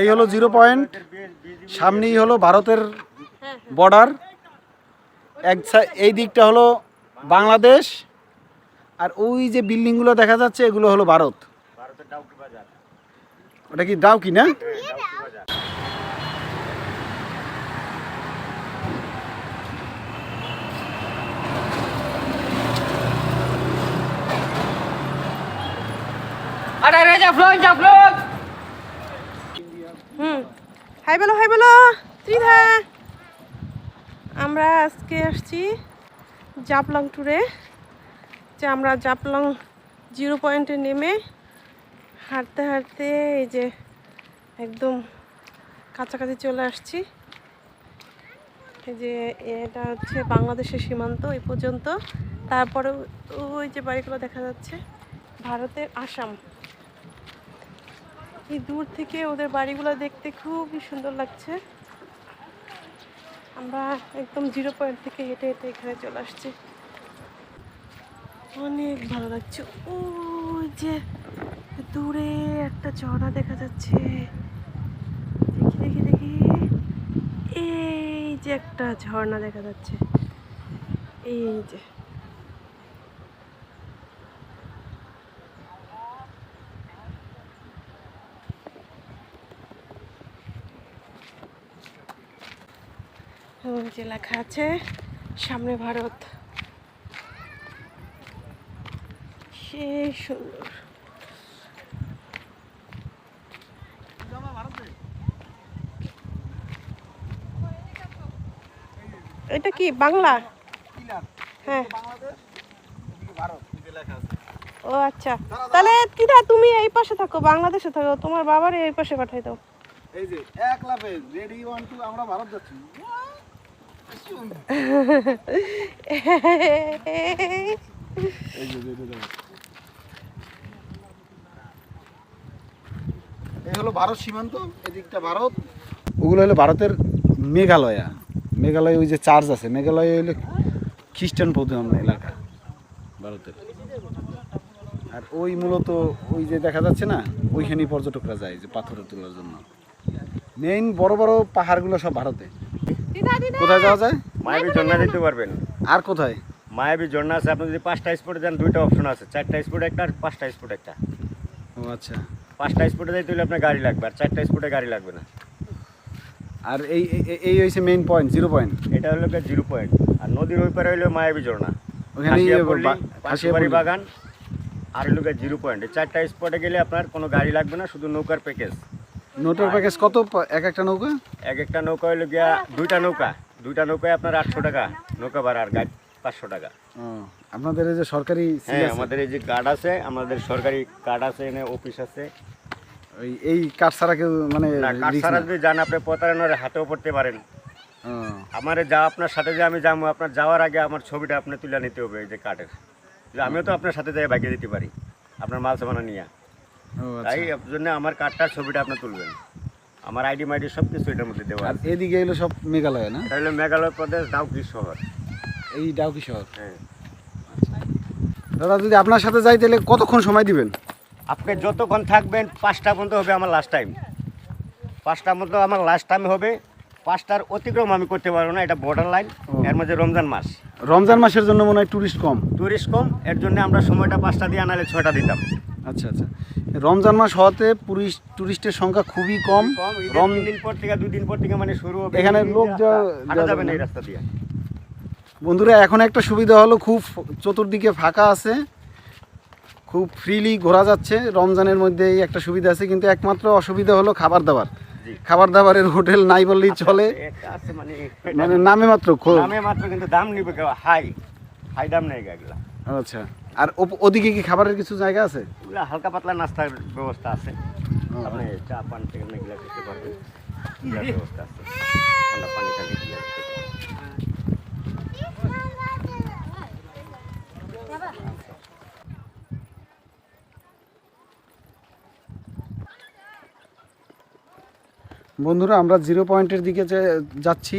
এই হলো zero point, সামনেই হলো ভারতের বর্ডার। এক এই দিকটা হলো বাংলাদেশ, আর ওই যে বিল্ডিংগুলো দেখা যাচ্ছে, এগুলো হলো ভারত। ওটা কি দাও কি না? হুম। হাই বলো হাই বলো। ত্রিধা। আমরা আজকে আসছি জাপলং ট্যুরে যে আমরা জাপলং জিরো পয়েন্টে নেমে হাঁটতে হাঁটতে এই যে একদম কাছাকাছি চলে আসছি। যে এটা হচ্ছে বাংলাদেশের সীমান্ত এই পর্যন্ত। তারপরে ওই যে বাড়িগুলো দেখা যাচ্ছে, ভারতের আসাম। এই দূর থেকে ওদের বাড়িগুলো দেখতে খুবই সুন্দর লাগছে। আমরা একদম জিরো পয়েন্ট থেকে হেঁটে হেঁটে এখানে চলে আসছি। অনেক ভালো লাগছে। ওই যে দূরে একটা ঝর্ণা দেখা যাচ্ছে। দেখি দেখি দেখি। এই যে একটা ঝর্ণা দেখা যাচ্ছে। এই যে ওই যে লেখা আছে, সামনে ভারত। সেই সুন্দর এটা কি, বাংলা? হ্যাঁ। ও আচ্ছা। তাহলে দিদা তুমি এই পাশে থাকো, বাংলাদেশে থাকো, তোমার বাবার এই পাশে পাঠাই দাও। এই যে, এক লাফে রেডি ওয়ান টু আমরা ভারত যাচ্ছি। হলো ভারত সীমান্ত এদিকটা ভারত। ওগুলো হলো ভারতের মেঘালয়া। মেঘালয় ওই যে চার্চ আছে। মেঘালয় হলো খ্রিস্টান প্রধান এলাকা। ভারতের। আর ওই মূলত ওই যে দেখা যাচ্ছে না ওইখানেই পর্যটকরা যায় যে পাথরে তোলার জন্য। মেইন বড় বড় পাহাড়গুলো সব ভারতে। কোথায় যাওয়া যায়? মায়াবী ঝর্ণা দিতে পারবেন। আর কোথায়? মায়াবী ঝর্ণা আছে আপনি যদি পাঁচটা স্পটে যান দুইটা অপশন আছে। চারটা স্পট একটা আর পাঁচটা স্পট একটা। ও আচ্ছা। পাঁচটা স্পটে যাইতে হলে আপনার গাড়ি লাগবে আর চারটা স্পটে গাড়ি লাগবে না। আর এই এই- হয়েছে মেইন পয়েন্ট জিরো পয়েন্ট এটা হলো জিরো পয়েন্ট আর নদীর ওই পারে হলো মায়াবী ঝর্ণা। ওখানে হাসিয়াপল্লী। বাগান। আর হলো জিরো পয়েন্ট এই চারটা স্পটে গেলে আপনার কোনো গাড়ি লাগবে না শুধু নৌকার প্যাকেজ নোটের প্যাকেজ কত এক একটা নৌকা? এক একটা নৌকা হলো গিয়া দুইটা নৌকা। দুইটা নৌকায় আপনার আটশো টাকা নৌকা ভাড়া আর গাড়ি পাঁচশো টাকা। আপনাদের এই যে সরকারি হ্যাঁ আমাদের এই যে কার্ড আছে আমাদের সরকারি কার্ড আছে এনে অফিস আছে। ওই এই কার্ড ছাড়া কেউ মানে কার্ড ছাড়া যদি যান আপনি প্রতারণার হাতেও পড়তে পারেন। আমার যা আপনার সাথে যে আমি যাব আপনার যাওয়ার আগে আমার ছবিটা আপনি তুলে নিতে হবে এই যে কার্ডের। আমিও তো আপনার সাথে যাই বাইকে দিতে পারি। আপনার মাল সামানা নিয়ে। তাই আচ্ছা। আপনার জন্য আমার কার্ডটার ছবিটা আপনি তুলবেন। আমার আইডি মাইডি সব কিছু এটার মধ্যে দেওয়া আর এদিকে এলো সব মেঘালয় না? এটা হলো মেঘালয় প্রদেশ ডাউকি শহর। এই ডাউকি শহর? হ্যাঁ। দাদা যদি আপনার সাথে যাই তাহলে কতক্ষণ সময় দিবেন? আপনি যতক্ষণ থাকবেন পাঁচটা পর্যন্ত হবে আমার লাস্ট টাইম পাঁচটা মতো আমার লাস্ট টাইম হবে। পাঁচটার অতিক্রম আমি করতে পারব না এটা বর্ডার লাইন এর মধ্যে রমজান মাস। রমজান মাসের জন্য মনে হয় টুরিস্ট কম। টুরিস্ট কম এর জন্য আমরা সময়টা পাঁচটা দিয়ে আনালে ছয়টা দিতাম। আচ্ছা আচ্ছা। রমজান মাস হওয়াতে টুরিস্ট টুরিস্টের সংখ্যা খুবই কম। দিন পর থেকে দুই দিন পর থেকে মানে শুরু হবে। এখানে লোক রাস্তা, যা- হাঁটা যা- যাবে না। এই রাস্তা দিয়ে। বন্ধুরা এখন একটা সুবিধা হলো খুব চতুর্দিকে ফাঁকা আছে। খুব ফ্রিলি ঘোরা যাচ্ছে। রমজানের মধ্যে এই একটা সুবিধা আছে কিন্তু একমাত্র অসুবিধা হলো খাবার দাবার। খাবার দাবারের হোটেল নাই বললেই চলে। মানে মানে নামে মাত্র দামে মাত্র কিন্তু দাম নিবে হাই হাই দাম নেই এগুলা। আচ্ছা। আর ওপ- ওদিকে কি খাবারের কিছু জায়গা আছে? হালকা পাতলা নাস্তার ব্যবস্থা আছে। ও। আপনি চা পান থেকে এগুলা খেতে পারবেন। ব্যবস্থা আছে। ঠান্ডা পানি বন্ধুরা আমরা জিরো পয়েন্টের দিকে যাচ্ছি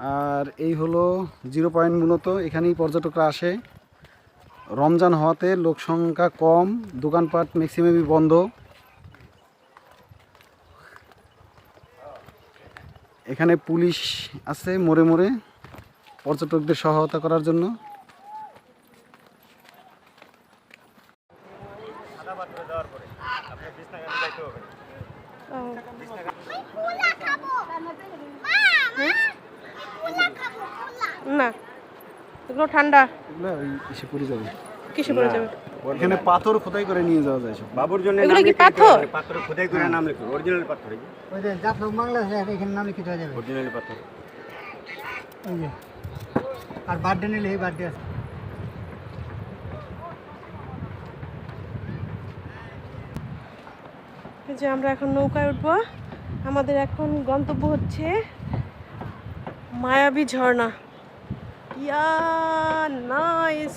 আর এই হলো জিরো পয়েন্ট মূলত। এখানেই পর্যটকরা আসে। রমজান হওয়াতে লোক সংখ্যা কম, দোকানপাট ম্যাক্সিমামই বন্ধ। এখানে পুলিশ আছে মোড়ে মোড়ে, পর্যটকদের সহায়তা করার জন্য। না, এগুলো ঠান্ডা। এগুলো ওই এসে পড়ে যাবে। কিসে পড়ে যাবে? এখানে পাথর খোদাই করে নিয়ে যাওয়া যায় সব। বাবুর জন্য এগুলো কি লিখে পাথর? পাথরে খোদাই করে নাম লিখুন অরিজিনাল পাথর ওই যে জাফলং বাংলাদেশ এখানে নাম লিখিত হয়ে যাবে? অরিজিনাল পাথর। ওই যে আর বার্থডে নিলে এই বার্থডে আছে। এই যে আমরা এখন নৌকায় উঠবো। আমাদের এখন গন্তব্য হচ্ছে মায়াবী ঝর্ণা। ইয়া নাইস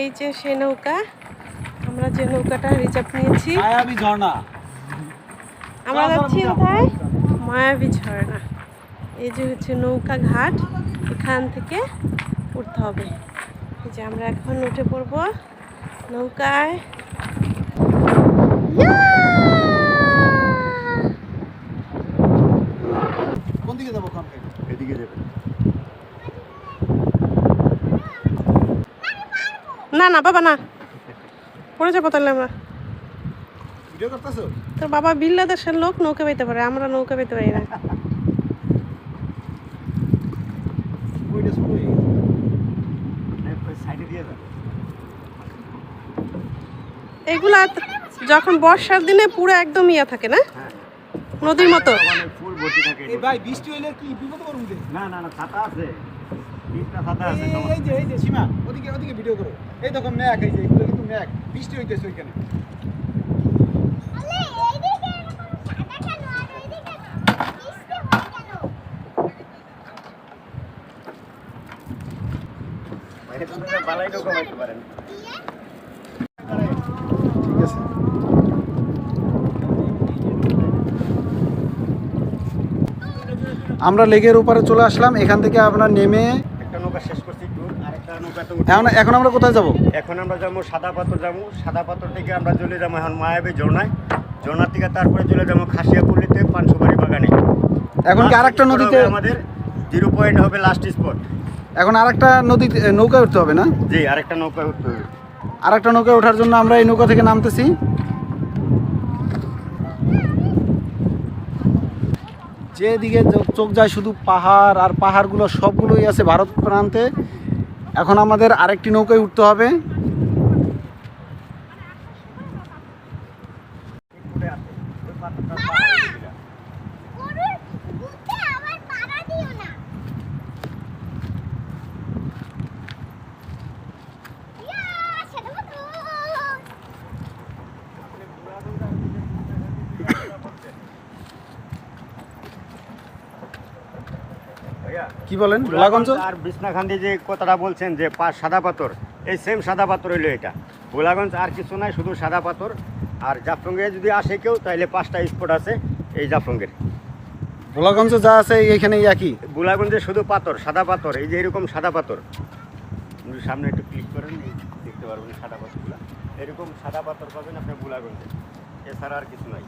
এই যে সে নৌকা আমরা যে নৌকাটা রিজার্ভ নিয়েছি। মায়াবী ঝর্ণা। আমরা যাচ্ছি কোথায়? মায়াবী ঝর্ণা। এই যে হচ্ছে নৌকা ঘাট এখান থেকে উঠতে হবে। এই যে আমরা এখন উঠে পড়ব নৌকায় কোন দিকে যাব ওখান থেকে এদিকে না না বাবা না। পড়ে যাব তাহলে আমরা। তোর বাবা বিল্লা দেশের লোক নৌকা পেতে পারে। আমরা নৌকা পেতে পারি না। হয়ে এগুলা যখন বর্ষার দিনে পুরো একদম ইয়া থাকে না? নদীর মতো। ভর্তি থাকে এই ভাই বৃষ্টি হইলে কি বিপদ করুন না না না ছাতা আছে। তিনটা ছাতা আছে এই- তোমার। এই যে এই যে সীমা ওদিকে ওদিকে ভিডিও করো। এই দেখো ম্যাক এই যে এগুলো কিন্তু ম্যাক। বৃষ্টি হইতেছে ওইখানে। বালাই নৌকা বাইতে পারেন আমরা লেগের উপরে চলে আসলাম এখান থেকে আপনার নেমে একটা নৌকা শেষ করছি নৌকা তো এখন এখন আমরা কোথায় যাব? এখন আমরা যাব সাদা পাথর যাব। সাদা পাথর থেকে আমরা চলে যাব এখন মায়াবী ঝর্ণায়। ঝর্ণার থেকে তারপরে চলে যাব খাসিয়াপল্লিতে পানসুবাড়ি বাগানে। এখন কি আরেকটা নদীতে আমাদের জিরো পয়েন্ট হবে লাস্ট স্পট এখন আরেকটা নদীতে নৌকায় উঠতে হবে না? জি আরেকটা নৌকা উঠতে হবে। আরেকটা নৌকায় ওঠার জন্য আমরা এই নৌকা থেকে নামতেছি। যেদিকে চোখ- যায় শুধু পাহাড় আর পাহাড়গুলো সবগুলোই আছে ভারত প্রান্তে। এখন আমাদের আরেকটি নৌকায় উঠতে হবে। কি বলেন? গোলাগঞ্জ? আর বিছনাখান্দি যে কথাটা বলছেন যে পা সাদা পাথর এই সেম সাদা পাথর হইল এটা। গোলাগঞ্জ আর কিছু নাই শুধু সাদা পাথর। আর জাফলঙ্গে যদি আসে কেউ তাহলে পাঁচটা স্পট আছে এই জাফরঙ্গের গোলাগঞ্জ যা আছে এখানে একই? গোলাগঞ্জে শুধু পাথর সাদা পাথর এই যে এরকম সাদা পাথর। আপনি সামনে একটু ক্লিক করেন দেখতে পারবেন সাদা পাথরগুলো। এরকম সাদা পাথর পাবেন আপনি গোলাগঞ্জে। এছাড়া আর কিছু নাই।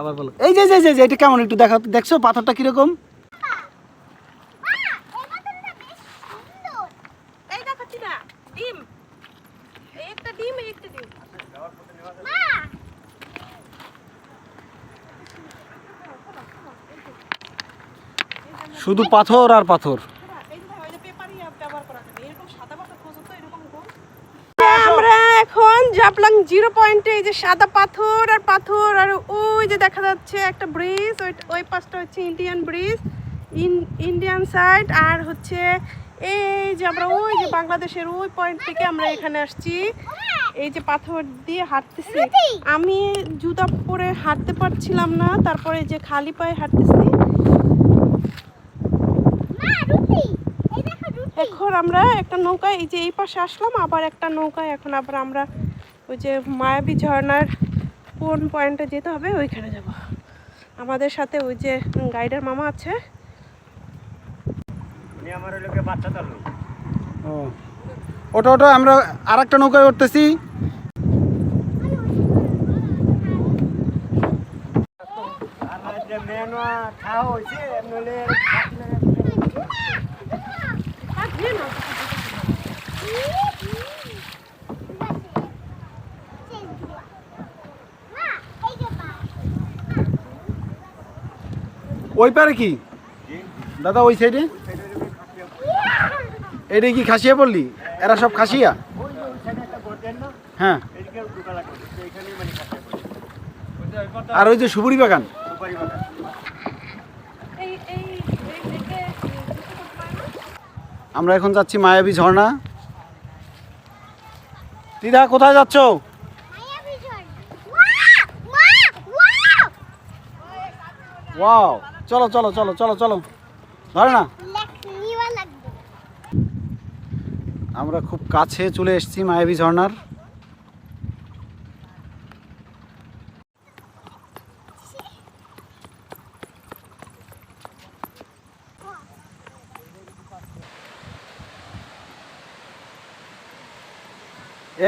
আবার বলো। এই যে যে যে যে, এটা কেমন? একটু দেখা দেখছ পাথরটা কীরকম এই দেখাচ্ছি না ডিম এই একটা ডিম এই একটা ডিম শুধু পাথর আর পাথর। আমরা এখন জাপলাং জিরো পয়েন্টে, এই যে সাদা পাথর আর পাথর, আর ওই যে দেখা যাচ্ছে একটা ব্রিজ, ওই পাশটা হচ্ছে ইন্ডিয়ান ব্রিজ ইন্ডিয়ান সাইড আর হচ্ছে এই যে আমরা ওই যে বাংলাদেশের ওই পয়েন্ট থেকে আমরা এখানে আসছি। এই যে পাথর দিয়ে হাঁটতেছি। আমি জুতা পরে হাঁটতে পারছিলাম না, তারপরে যে খালি পায়ে হাঁটতেছি। এখন আমরা একটা নৌকায় এই যে এই পাশে আসলাম আবার একটা নৌকায়। এখন আবার আমরা ওই যে মায়াবী ঝর্নার কোন পয়েন্টে যেতে হবে ওইখানে যাব। আমাদের সাথে ওই যে গাইডের মামা আছে। ওটা ওটা আমরা আর একটা নৌকায় উঠতেছি খাওয়া হয়েছে ওই পারে কি? দাদা, ওই সাইডে? এটা কি খাসিয়া বললি এরা সব খাসিয়া? হ্যাঁ। আর ওই যে সুপারি বাগান এই এই এই দিকে আমরা এখন যাচ্ছি মায়াবী ঝর্ণা। দিদা কোথায় যাচ্ছ? ওয়াও চলো চলো চলো চলো চলো। ধরে না আমরা খুব কাছে চলে এসেছি মায়াবী ঝর্ণার।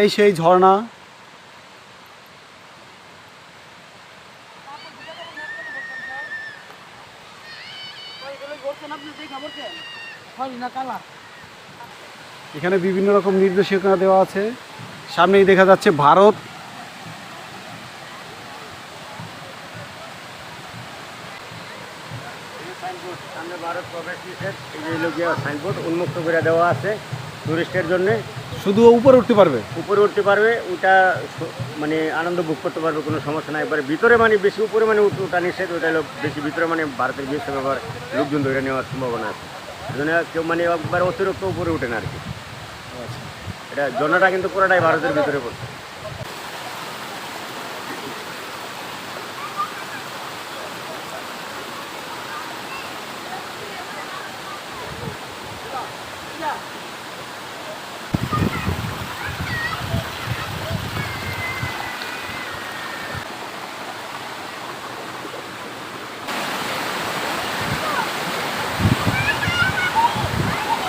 এই সেই ঝর্ণা। এখানে বিভিন্ন রকম নির্দেশিকা দেওয়া আছে। সামনেই দেখা যাচ্ছে ভারত। সামনে ভারত প্রবেশ নিষেধ সাইনবোর্ড উন্মুক্ত করে দেওয়া আছে। টুরিস্টের জন্য। শুধু উপরে উঠতে পারবে? উপরে উঠতে পারবে ওটা মানে আনন্দ ভোগ করতে পারবে কোনো সমস্যা নাই। এবারে ভিতরে মানে বেশি উপরে মানে উঠ- ওটা নিষেধ ওটা লোক বেশি ভিতরে মানে ভারতের বেশি ব্যাপার লোকজন ধরে নেওয়ার সম্ভাবনা আছে। সেজন্য জন্য কেউ মানে একবার অতিরিক্ত উপরে ওঠে না আর কি। এটা জনটা কিন্তু পুরোটাই ভারতের ভিতরে পড়ছে।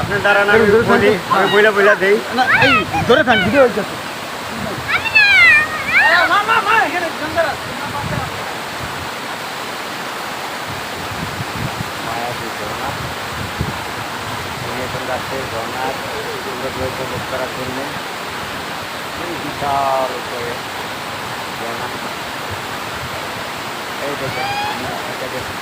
আপনার বলি ধরে। আমি বইলা বইলা দেই। না এই ধরে থাক ভিডিও উপভোগ করার জন্য বিশাল এই দেখেন এটা দেখছি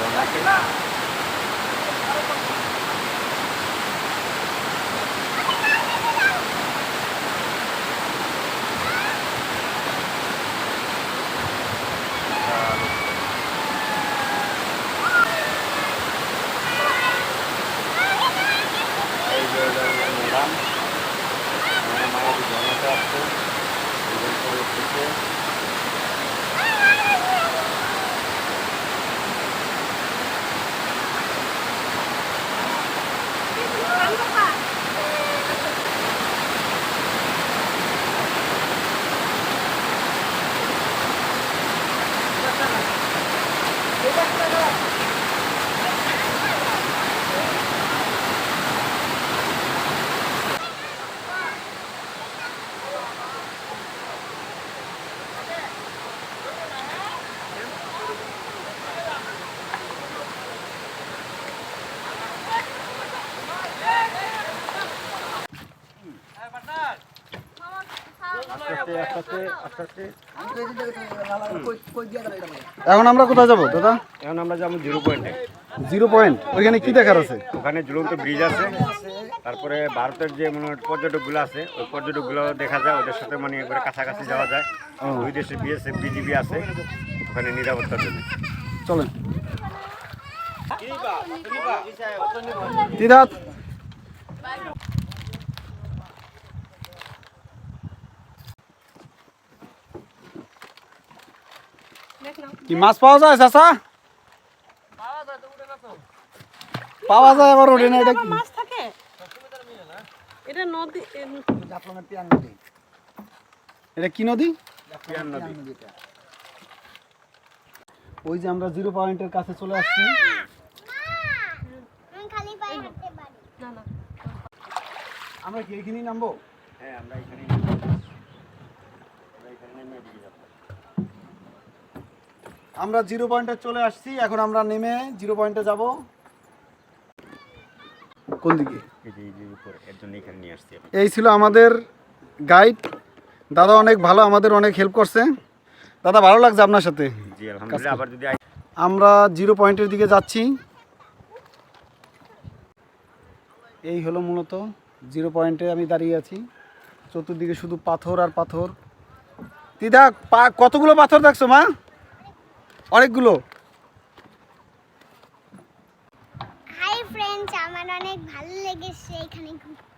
এখন আমরা কোথায় যাব দাদা? এখন আমরা যাব জিরো পয়েন্টে। Zero point. ওইখানে কি দেখার আছে? ওখানে ঝুলন্ত ব্রিজ আছে। তারপরে ভারতের যে মানে পর্যটকগুলো আছে ওই পর্যটকগুলো দেখা যায় ওদের সাথে মানে একবারে কাছাকাছি যাওয়া যায়। ওই দেশে বিএসএফ বিজিবি আছে ওখানে নিরাপত্তার জন্য। চলেন। দিদাত। কি মাছ পাওয়া যায় চাচা? পাওয়া যায় আবার ওঠে না এটা কি? মাছ থাকে। এটা নদী এটা কি নদী? ওই যে আমরা জিরো পয়েন্টের কাছে চলে আসছি। না না আমরা কি এখানেই নামবো? হ্যাঁ আমরা এখানে আমরা এখানে নেমে এদিকে যাব। আমরা জিরো পয়েন্টে চলে আসছি এখন আমরা নেমে জিরো পয়েন্টে যাব। কোন দিকে? এই ছিল আমাদের গাইড। দাদা অনেক ভালো আমাদের অনেক হেল্প করছে। দাদা ভালো লাগছে আপনার সাথে? আমরা জিরো পয়েন্টের দিকে যাচ্ছি। এই হলো মূলত জিরো পয়েন্টে আমি দাঁড়িয়ে আছি। চতুর্দিকে শুধু পাথর আর পাথর। দিদা কতগুলো পাথর দেখছ মা? অনেকগুলো। হাই ফ্রেন্ডস আমার অনেক ভালো লেগেছে এখানে ঘুরতে।